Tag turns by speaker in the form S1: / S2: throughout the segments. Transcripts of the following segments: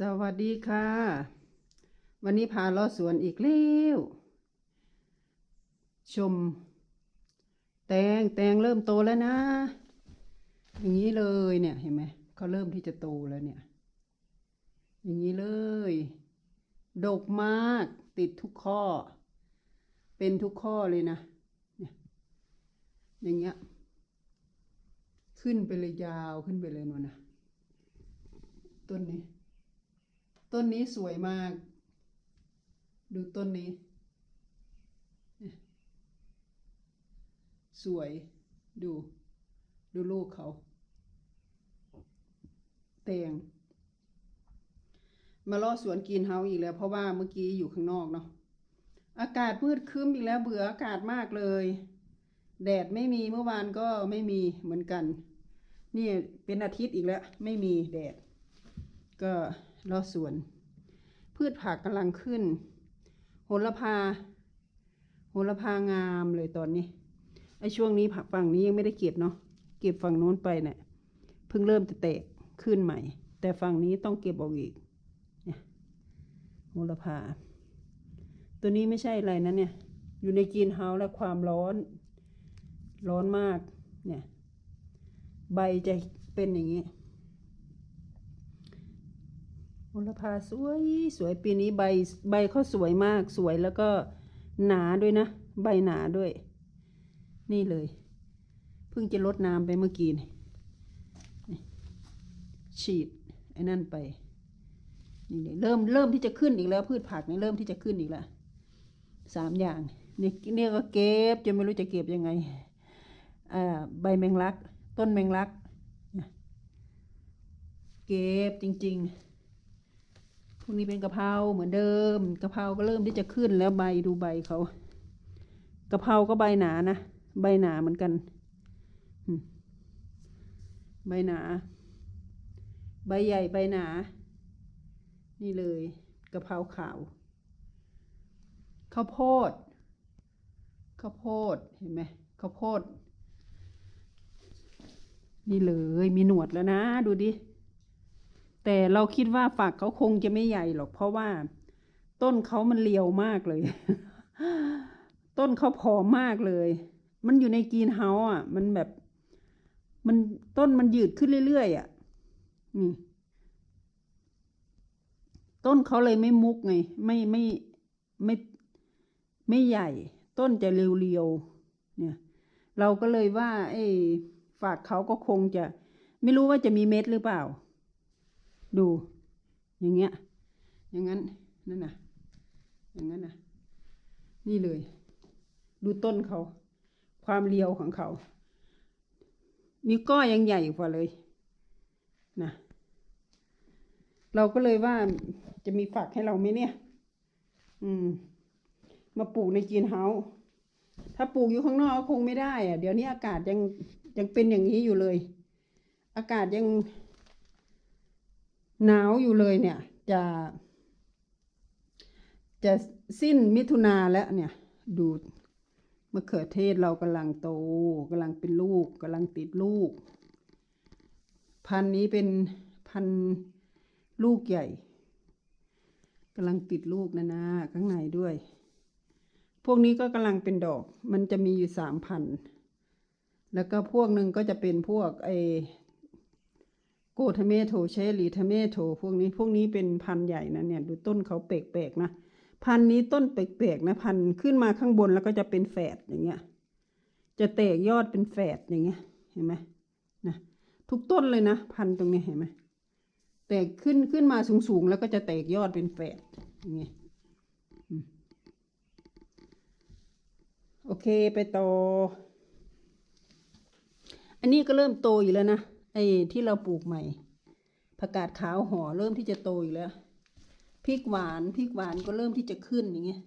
S1: สวัสดีค่ะ วันนี้พาเลาสวนอีกแล้วชม แตงแตงเริ่มโตแล้วนะ อย่างนี้เลยเนี่ยเห็นไหมเขาเริ่มที่จะโตแล้วเนี่ย อย่างนี้เลย ดกมากติดทุกข้อ เป็นทุกข้อเลยนะเนี่ยอย่างเงี้ยขึ้นไปเลยยาวขึ้นไปเลยนู่นนะต้นนี้ ต้นนี้สวยมาก ดูต้นนี้ สวยดู ดูลูกเขาแตงมาล่อสวนกินเฮาอีกแล้ว เพราะว่าเมื่อกี้อยู่ข้างนอกเนาะอากาศมืดครึ้มอีกแล้วเบื่ออากาศมากเลย แดดไม่มีเมื่อวานก็ไม่มีเหมือนกัน นี่เป็นอาทิตย์อีกแล้ว ไม่มีแดด ก็ รอสวน พืชผักกำลังขึ้น โหระพา โหระพางามเลยตอนนี้ไอช่วงนี้ผักฝั่งนี้ยังไม่ได้เก็บเนาะเก็บฝั่งโน้นไปเนี่ยเพิ่งเริ่มจะแตกขึ้นใหม่ แต่ฝั่งนี้ต้องเก็บออกอีกเนี่ยโหระพา ตัวนี้ไม่ใช่อะไรนะเนี่ย อยู่ในกรีนเฮาส์และความร้อน ร้อนมากเนี่ย ใบจะเป็นอย่างนี้ โหระพาสวยสวยปีนี้ใบใบเขาสวยมากสวยแล้วก็หนาด้วยนะ ใบหนาด้วย นี่เลย เพิ่งจะลดน้ำไปเมื่อกี้นี่ฉีดไอ้นั่นไปนี่เลยเริ่มเริ่มที่จะขึ้นอีกแล้ว พืชผักนี่เริ่มที่จะขึ้นอีกแล้วสามอย่างนี่เนี่ยก็เก็บจะไม่รู้จะเก็บยังไงอ่าใบแมงลัก ต้นแมงลักเนี่ยเก็บจริง ๆ พวกนี้เป็นกะเพราเหมือนเดิมกะเพราก็เริ่มที่จะขึ้นแล้วใบดูใบเขากะเพราก็ใบหนานะใบหนาเหมือนกันใบหนา ใบใหญ่ใบหนา นี่เลยกะเพราขาวข้าวโพดข้าวโพดเห็นไหมข้าวโพดนี่เลยมีหนวดแล้วนะ ดูดิ แต่เราคิดว่าฝักเขาคงจะไม่ใหญ่หรอก เพราะว่า ต้นเขามันเลียวมากเลย ต้นเขาผอมมากเลย มันอยู่ในกรีนเฮาส์อะ มันแบบ มันต้นมันยืดขึ้นเรื่อยๆอะนี่ต้นเขาเลยไม่มุกไง ไม่ไม่ไม่ไม่ใหญ่ ต้นจะเรียวๆเนี่ย เราก็เลยว่าไอ้ฝากเขาก็คงจะ ไม่รู้ว่าจะมีเม็ดหรือเปล่า ดู อย่างเงี้ย อย่างนั้น นั่นน่ะ อย่างนั้นน่ะ นี่เลย ดูต้นเขา ความเรียวของเขา นิ้วก้อยยังใหญ่กว่าเลยนะเราก็เลยว่าจะมีฝักให้เราไหมเนี่ย อืม มาปลูกในจีนเฮาถ้าปลูกอยู่ข้างนอกก็คงไม่ได้อะเดี๋ยวนี้อากาศยังยังเป็นอย่างนี้อยู่เลย อากาศยัง หนาวอยู่เลยเนี่ย จะ จะสิ้นมิถุนาแล้วเนี่ย ดูมะเขือเทศเรากำลังโตกำลังเป็นลูกกำลังติดลูก พันนี้เป็นพันลูกใหญ่กำลังติดลูกนะนะข้างในด้วย พวกนี้ก็กำลังเป็นดอก มันจะมีอยู่สามพัน แล้วก็พวกหนึ่งก็จะเป็นพวกไอ โกทเมโทเชลีทเมโทพวกนี้พวกนี้เป็นพันธุ์ใหญ่นะเนี่ย ดูต้นเขาเปลกๆนะ พันธุ์นี้ต้นเปลกๆนะพันธุ์ขึ้นมาข้างบนแล้วก็จะเป็นแฝดอย่างเงี้ย จะแตกยอดเป็นแฝดอย่างเงี้ย เห็นไหมนะทุกต้นเลยนะ พันธุ์ตรงนี้เห็นไหมแตกขึ้นขึ้นมาสูงๆแล้วก็จะแตกยอดเป็นแฝดอย่างเงี้ยโอเคไปต่อ อันนี้ก็เริ่มโตอยู่แล้วนะ ไอ้ที่เราปลูกใหม่ ผักกาดขาวห่อเริ่มที่จะโตอยู่แล้ว พริกหวานพริกหวานก็เริ่มที่จะขึ้นอย่างเงี้ย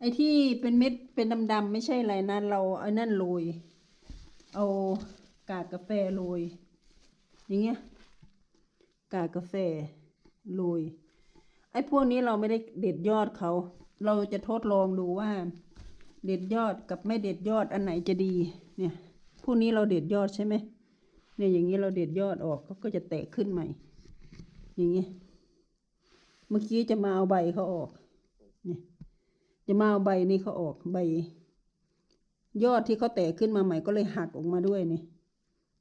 S1: ไอ้ที่เป็นเม็ดเป็นดำๆไม่ใช่อะไรนะเราไอ้นั่นโรย เอากากกาแฟโรย อย่างเงี้ย กากกาแฟโรย ไอ้พวกนี้เราไม่ได้เด็ดยอดเขา เราจะทดลองดูว่า เด็ดยอดกับไม่เด็ดยอดอันไหนจะดี เนี่ย พวกนี้เราเด็ดยอดใช่ไหม เนี่ยอย่างนี้เราเด็ดยอดออกเขาก็จะแตกขึ้นใหม่ อย่างนี้ เมื่อกี้จะมาเอาใบเขาออกเนี่ยจะมาเอาใบนี้เขาออกใบ ยอดที่เขาแตกขึ้นมาใหม่ก็เลยหักออกมาด้วยนี่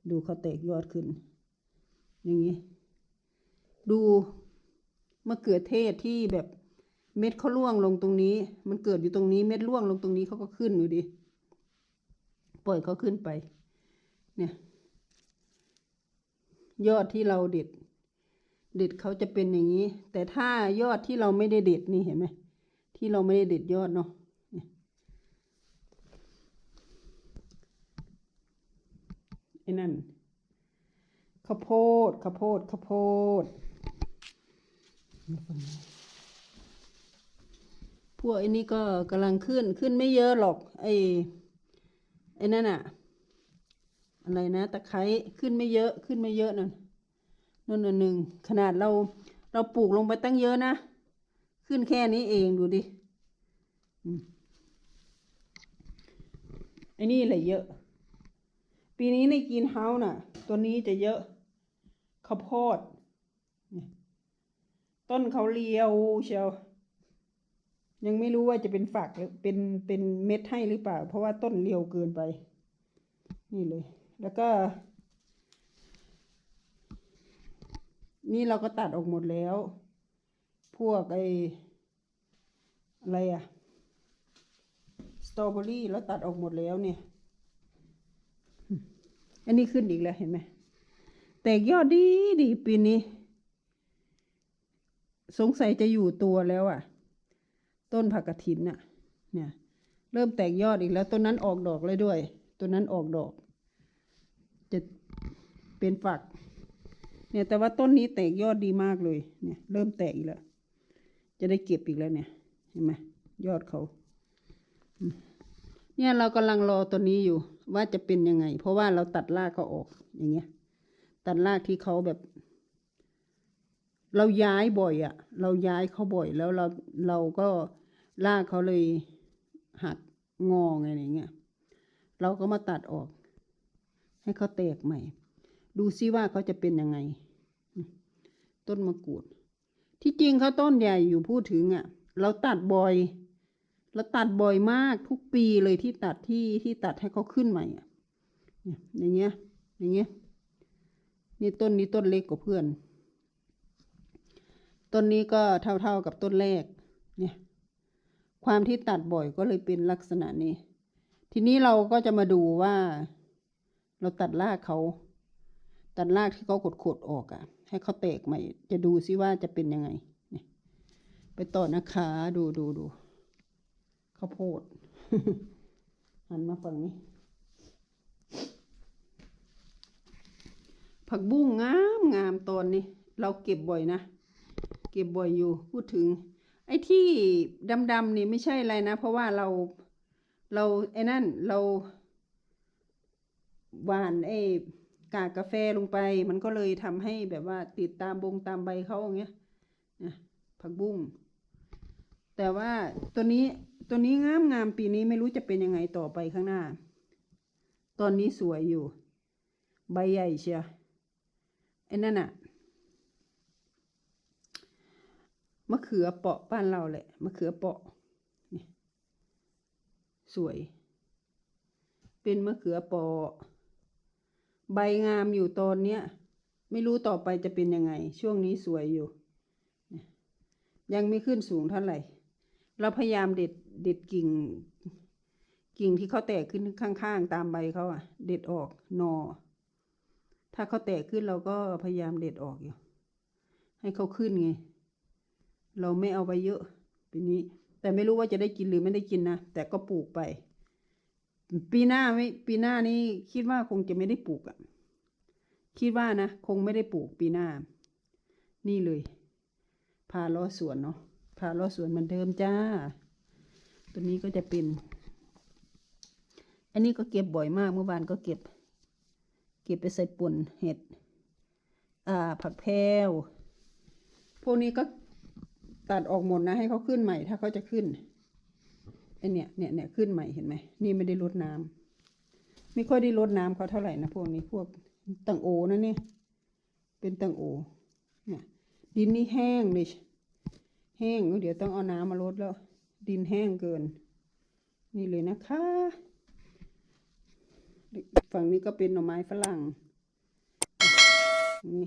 S1: ดูเขาแตกยอดขึ้น อย่างนี้ ดูมะเขือเทศที่แบบเม็ดเขาร่วงลงตรงนี้ มันเกิดอยู่ตรงนี้ เม็ดร่วงลงตรงนี้เขาก็ขึ้นอยู่ดิ ปล่อยเขาขึ้นไป เนี่ย ยอดที่เราเด็ด เด็ดเขาจะเป็นอย่างนี้ แต่ถ้ายอดที่เราไม่ได้เด็ดนี่เห็นไหมที่เราไม่ได้เด็ดยอดเนาะไอ้นั่นข้าวโพดข้าวโพดข้าวโพดพวกไอ้นี่ก็กำลังขึ้นขึ้นไม่เยอะหรอกไอ้ไอ้นั่นอะ อะไรนะตะไคร้ขึ้นไม่เยอะขึ้นไม่เยอะนั่นนั่นหนึ่งขนาดเราเราปลูกลงไปตั้งเยอะนะ ขึ้นแค่นี้เองดูดิอืมไอ้นี่แหละเยอะ ปีนี้ในกินเฮาส์น่ะ ตัวนี้จะเยอะข้าวโพดต้นเขาเรียวเชียวยังไม่รู้ว่าจะเป็นฝักหรือเป็นเป็นเม็ดให้หรือเปล่า เพราะว่าต้นเรียวเกินไป นี่เลย แล้วก็ นี่เราก็ตัดออกหมดแล้ว พวกไออะไรอะสตรอเบอรี่เราตัดออกหมดแล้วเนี่ย อันนี้ขึ้นอีกแล้วเห็นไหมแตกยอดดีดีปีนี้ สงสัยจะอยู่ตัวแล้วอะ่ะ ต้นผักกระถินน่ะ เนี่ย เริ่มแตกยอดอีกแล้วต้นนั้นออกดอกเลยด้วย ต้นนั้นออกดอก เป็นฝัก เนี่ยแต่ว่าต้นนี้แตกยอดดีมากเลย เนี่ย เริ่มแตกอีกแล้ว จะได้เก็บอีกแล้วเนี่ย เห็นไหมยอดเขา เนี่ยเรากำลังรอตัวนี้อยู่ว่าจะเป็นยังไง เพราะว่าเราตัดรากเขาออกอย่างเงี้ย ตัดรากที่เขาแบบ เราย้ายบ่อยอะ่ะเราย้ายเขาบ่อยแล้วเราเราก็รากเขาเลยหักงอไงอย่างเงี้ย เราก็มาตัดออก ให้เขาแตกใหม่ ดูซิว่าเขาจะเป็นยังไง ต้นมะกรูด ที่จริงเขาต้นใหญ่อยู่พูดถึงอะ่ะ เราตัดบ่อย เราตัดบ่อยมากทุกปีเลยที่ตัดที่ที่ตัดให้เขาขึ้นใหม่อะเนี่ยอย่างเงี้ย อย่างเงี้ย นี่ต้นนี้ต้นเล็กกว่าเพื่อน ต้นนี้ก็เท่าๆกับต้นแรก เนี่ย ความที่ตัดบ่อยก็เลยเป็นลักษณะนี้ ทีนี้เราก็จะมาดูว่า เราตัดรากเขา ตัดรากที่เขาขดๆออกอะ่ะ ให้เขาแตกใหม่ จะดูซิว่าจะเป็นยังไงนี่ไปต่อนะคะ ดูดูดูข้าวโพดหันมาฝั่งนี้ ผักบุ้งงามงามตอนนี้ เราเก็บบ่อยนะ เก็บบ่อยอยู่ พูดถึง ไอ้ที่ดำๆนี่ไม่ใช่อะไรนะ เพราะว่าเราเราไอ้นั่นเราหวานไอ้ กากกาแฟลงไป มันก็เลยทำให้แบบว่าติดตามบงตามใบเขาอย่างเงี้ยนะผักบุ้งแต่ว่าตัวนี้ตัวนี้งามงามปีนี้ไม่รู้จะเป็นยังไงต่อไปข้างหน้า ตอนนี้สวยอยู่ ใบใหญ่เชียไอ้นั่นอะมะเขือเปาะบ้านเราแหละมะเขือเปาะนี่สวย เป็นมะเขือเปาะ ใบงามอยู่ตอนเนี้ย ไม่รู้ต่อไปจะเป็นยังไง ช่วงนี้สวยอยู่ ยังไม่ขึ้นสูงเท่าไหร่ เราพยายามเด็ดเด็ดกิ่ง กิ่งที่เขาแตกขึ้นข้างๆตามใบเขาอะเด็ดออกนอ ถ้าเขาแตกขึ้นเราก็พยายามเด็ดออกอยู่ ให้เขาขึ้นไง เราไม่เอาไปเยอะปีนี้ แต่ไม่รู้ว่าจะได้กินหรือไม่ได้กินนะ แต่ก็ปลูกไป ปีหน้าไม่ปีหน้านี่คิดว่าคงจะไม่ได้ปลูกอะ่ะ คิดว่านะ คงไม่ได้ปลูกปีหน้า นี่เลย พาล้อสวนเนาะพาล้อสวนเหมือนเดิมจ้า ตัวนี้ก็จะเป็น อันนี้ก็เก็บบ่อยมากเมื่อวานก็เก็บ เก็บไปใส่ปุ่นเห็ด อ่า ผักแพรวพวกนี้ก็ตัดออกหมดนะ ให้เขาขึ้นใหม่ถ้าเขาจะขึ้น ไอเนี่ยเนี่ยเนี่ยขึ้นใหม่เห็นไหมนี่ไม่ได้รดน้ำไม่ค่อยได้รดน้ำเขาเท่าไหร่นะพวกนี้พวกตังโอนะเนี่ยเป็นตังโอเนี่ยดินนี่แห้งเลยแห้งเดี๋ยวต้องเอาน้ำมาลดแล้ว ดินแห้งเกิน นี่เลยนะคะ ฝั่งนี้ก็เป็นหน่อไม้ฝรั่งนี่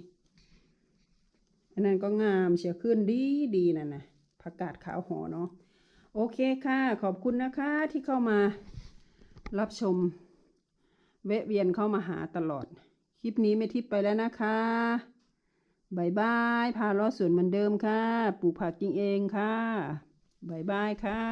S1: อันนั้นก็งามเชียขึ้นดีดีนั่นนะผักกาดขาวหอเนาะ โอเคค่ะ ขอบคุณนะคะที่เข้ามารับชมเวะเวียนเข้ามาหาตลอด คลิปนี้ไม่ทิพย์ไปแล้วนะคะบายบาย พาล้อสวนเหมือนเดิมค่ะ ปลูกผักกินเองค่ะบายบายค่ะ